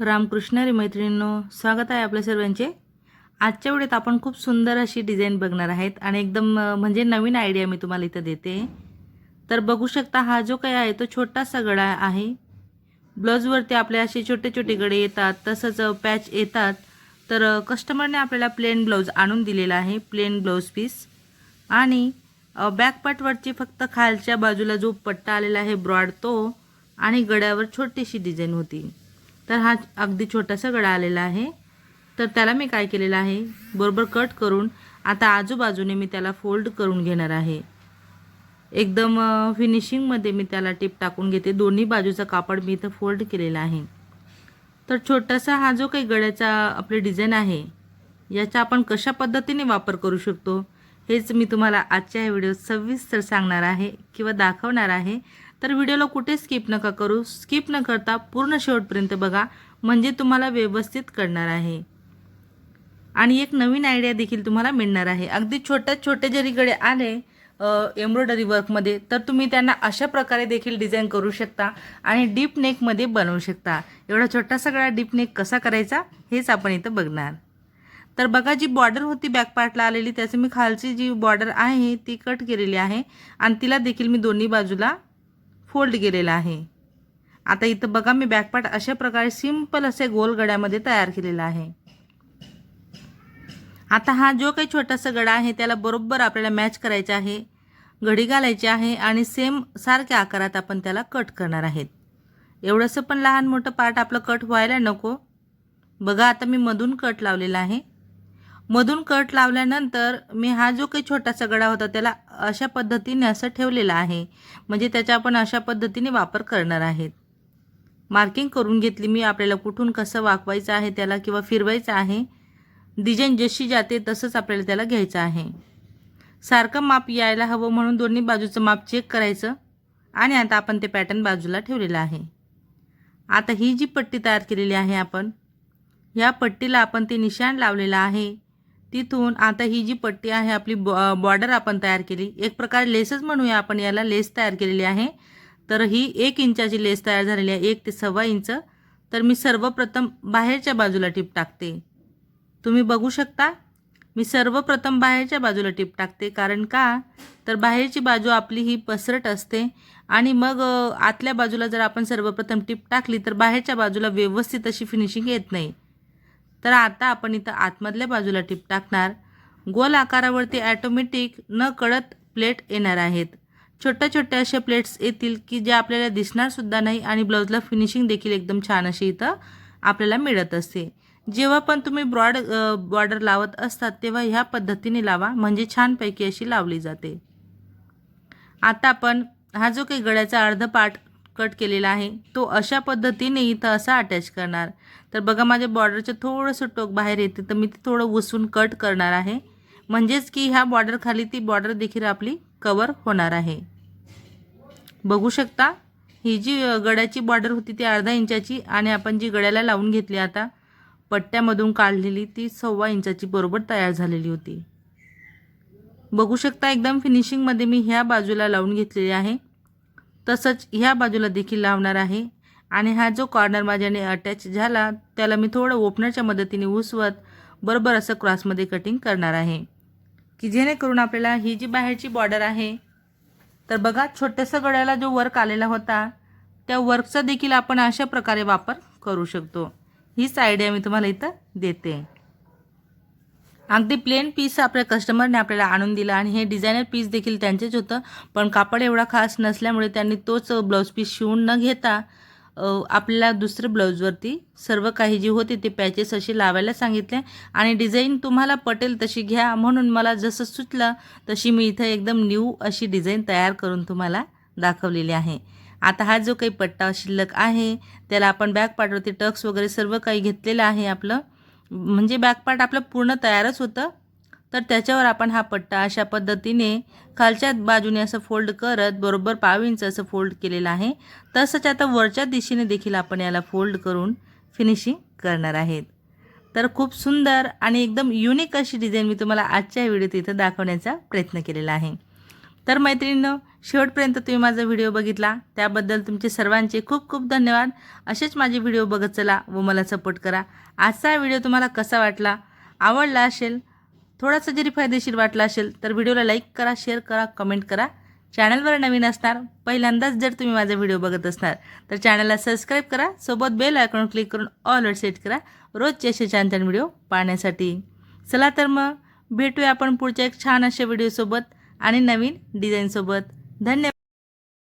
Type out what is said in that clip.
रामकृष्ण रे मैत्रिणींनो स्वागत आहे आपल्या सर्वांचे. आजच्या वेळेत आपण खूप सुंदर अशी डिझाईन बघणार आहेत आणि एकदम म्हणजे नवीन आयडिया मी तुम्हाला इथं देते. तर बघू शकता हा जो काही आहे तो छोटासा गळा आहे. ब्लाऊजवरती आपले असे छोटे छोटे गळे येतात तसंच पॅच येतात. तर कस्टमरने आपल्याला प्लेन ब्लाऊज आणून दिलेला आहे प्लेन ब्लाऊज पीस आणि अ, बॅक फक्त खालच्या बाजूला जो पट्टा आलेला आहे ब्रॉड तो. आणि गड्यावर छोटीशी डिझाईन होती. तर हा अगदी छोटासा गळा आलेला आहे. तर त्याला मी काय केलेलं आहे? बरोबर कट करून आता आजूबाजूने मी त्याला फोल्ड करून घेणार आहे. एकदम फिनिशिंगमध्ये मी त्याला टिप टाकून घेते. दोन्ही बाजूचा कापड मी इथं फोल्ड केलेला आहे. तर छोटासा हा जो काही गळ्याचा आपली डिझाईन आहे याचा आपण कशा पद्धतीने वापर करू शकतो हेच मी तुम्हाला आजच्या या व्हिडिओत सविस्तर सांगणार आहे किंवा दाखवणार आहे. तर व्हिडिओला कुठे स्किप नका करू स्किप न करता पूर्ण शेवटपर्यंत बघा म्हणजे तुम्हाला व्यवस्थित कळणार आहे. आणि एक नवीन आयडिया देखील तुम्हाला मिळणार आहे. अगदी छोट्या छोटे जरीकडे आले एम्ब्रॉयडरी वर्कमध्ये तर तुम्ही त्यांना अशा प्रकारे देखील डिझाईन करू शकता आणि डीप नेकमध्ये बनवू शकता. एवढा छोटा सगळा डीप नेक कसा करायचा हेच आपण इथं बघणार. तर बघा जी बॉर्डर होती बॅक पार्टला आलेली त्याचं मी खालची जी बॉर्डर आहे ती कट केलेली आहे. आणि तिला देखील मी दोन्ही बाजूला फोल्ड केलेला आहे. आता इथं बघा मी बॅक अशा प्रकारे सिंपल असे गोल गड्यामध्ये तयार केलेला आहे. आता हा जो काही छोटासा गडा आहे त्याला बरोबर आपल्याला मॅच करायचा आहे घडी घालायची आहे आणि सेम सारख्या आकारात आपण त्याला कट करणार आहेत. एवढंसं पण लहान मोठं पार्ट आपलं कट व्हायला नको. बघा आता मी मधून कट लावलेला आहे. मधून कट लावल्यानंतर मी हा जो काही छोटासा गडा होता त्याला अशा पद्धतीने असं ठेवलेला आहे. म्हणजे त्याचा आपण अशा पद्धतीने वापर करणार आहेत. मार्किंग करून घेतली मी आपल्याला कुठून कसं वाकवायचं आहे त्याला किंवा फिरवायचं आहे. डिझाईन जशी जाते तसंच आपल्याला त्याला घ्यायचं आहे. सारखं माप यायला हवं म्हणून दोन्ही बाजूचं माप चेक करायचं. आणि आता आपण ते पॅटर्न बाजूला ठेवलेलं आहे. आता ही जी पट्टी तयार केलेली आहे आपण या पट्टीला आपण ते निशाण लावलेलं आहे. तिथून आता ही जी पट्टी आहे आपली बॉ बॉर्डर आपण तयार केली. एक प्रकारे लेसच म्हणूया आपण याला लेस तयार केलेली आहे. तर ही एक इंचाची लेस तयार झालेली आहे एक ते सव्वा इंच. तर मी सर्वप्रथम बाहेरच्या बाजूला टिप टाकते. तुम्ही बघू शकता मी सर्वप्रथम बाहेरच्या बाजूला टिप टाकते. कारण का? तर बाहेरची बाजू आपली ही पसरट असते आणि मग आतल्या बाजूला जर आपण सर्वप्रथम टिप टाकली तर बाहेरच्या बाजूला व्यवस्थित अशी फिनिशिंग येत नाही. तर आता आपण इथं आतमधल्या बाजूला टिप टाकणार. गोल आकारावरती ॲटोमॅटिक न कळत प्लेट येणार आहेत. छोट्या छोट्या अशा प्लेट्स येतील की ज्या आपल्याला दिसणारसुद्धा नाही आणि ब्लाऊजला फिनिशिंग देखील एकदम छान अशी इथं आपल्याला मिळत असते. जेव्हा पण तुम्ही ब्रॉड बॉर्डर लावत असतात तेव्हा ह्या पद्धतीने लावा. म्हणजे छानपैकी अशी लावली जाते. आता आपण हा जो काही गळ्याचा अर्ध पार्ट कट केलेला आहे. तो अशा पद्धतीने इथं असा अटॅच करणार. तर बघा माझ्या बॉर्डरचं थोडंसं टोक बाहेर येते तर मी ते थोडं उसून कट करणार आहे. म्हणजेच की ह्या बॉर्डर खाली ती बॉर्डर देखील आपली कवर होणार आहे. बघू शकता ही जी गड्याची गळ्याची बॉर्डर होती ती अर्धा इंचाची आणि आपण जी गळ्याला लावून घेतली आता पट्ट्यामधून काढलेली ती सव्वा इंचाची बरोबर तयार झालेली होती. बघू शकता एकदम फिनिशिंगमध्ये मी ह्या बाजूला लावून घेतलेली आहे. तसंच ह्या बाजूला देखील लावणार आहे. आणि हा जो कॉर्नर माझ्याने अटॅच झाला त्याला मी थोडं ओपनरच्या मदतीने उसवत बरोबर असं क्रॉसमध्ये कटिंग करणार आहे. की जेणेकरून आपल्याला ही जी बाहेरची बॉर्डर आहे तर बघा छोट्यासा गळ्याला जो वर्क आलेला होता त्या वर्कचा देखील आपण अशा प्रकारे वापर करू शकतो. हीच आयडिया मी तुम्हाला इथं देते. अगदी प्लेन पीस आपल्या कस्टमरने आपल्याला आणून दिला आणि हे डिझायनर पीस देखील त्यांचेच होतं. पण कापड एवढा खास नसल्यामुळे त्यांनी तोच ब्लाऊज पीस शिवून न घेता आपल्याला दुसऱ्या ब्लाऊजवरती सर्व काही जी होती ते पॅचेस असे लावायला सांगितले. आणि डिझाईन तुम्हाला पटेल तशी घ्या. म्हणून मला जसं सुचलं तशी मी इथं एकदम न्यू अशी डिझाईन तयार करून तुम्हाला दाखवलेली आहे. आता हा जो काही पट्टा शिल्लक आहे त्याला आपण बॅग पाठवते टक्स वगैरे सर्व काही घेतलेलं आहे आपलं. म्हणजे बॅकपार्ट आपलं पूर्ण तयारच होतं. तर त्याच्यावर आपण हा पट्टा अशा पद्धतीने खालच्या बाजूने असं फोल्ड करत बरोबर पाव इंच असं फोल्ड केलेलं आहे. तसंच आता वरच्या दिशेने देखील आपण याला फोल्ड करून फिनिशिंग करणार आहेत. तर खूप सुंदर आणि एकदम युनिक अशी डिझाईन मी तुम्हाला आजच्या व्हिडिओत इथं दाखवण्याचा प्रयत्न केलेला आहे. तर मैत्रिणीनं शेवटपर्यंत तुम्ही माझा व्हिडिओ बघितला त्याबद्दल तुमचे सर्वांचे खूप खूप धन्यवाद. असेच माझे व्हिडिओ बघत चला व मला सपोर्ट करा. आजचा व्हिडिओ तुम्हाला कसा वाटला? आवडला असेल थोडासा जरी फायदेशीर वाटला असेल तर व्हिडिओला लाईक करा शेअर करा कमेंट करा. चॅनलवर नवीन असणार पहिल्यांदाच जर तुम्ही माझा व्हिडिओ बघत असणार तर चॅनलला सबस्क्राईब करा सोबत बेल आयकॉन क्लिक करून ऑलवर सेट करा रोजचे असे छान छान व्हिडिओ पाहण्यासाठी. चला तर मग भेटूया आपण पुढच्या एक छान अशा व्हिडिओसोबत आणि नवीन डिझाईनसोबत धन्यवाद.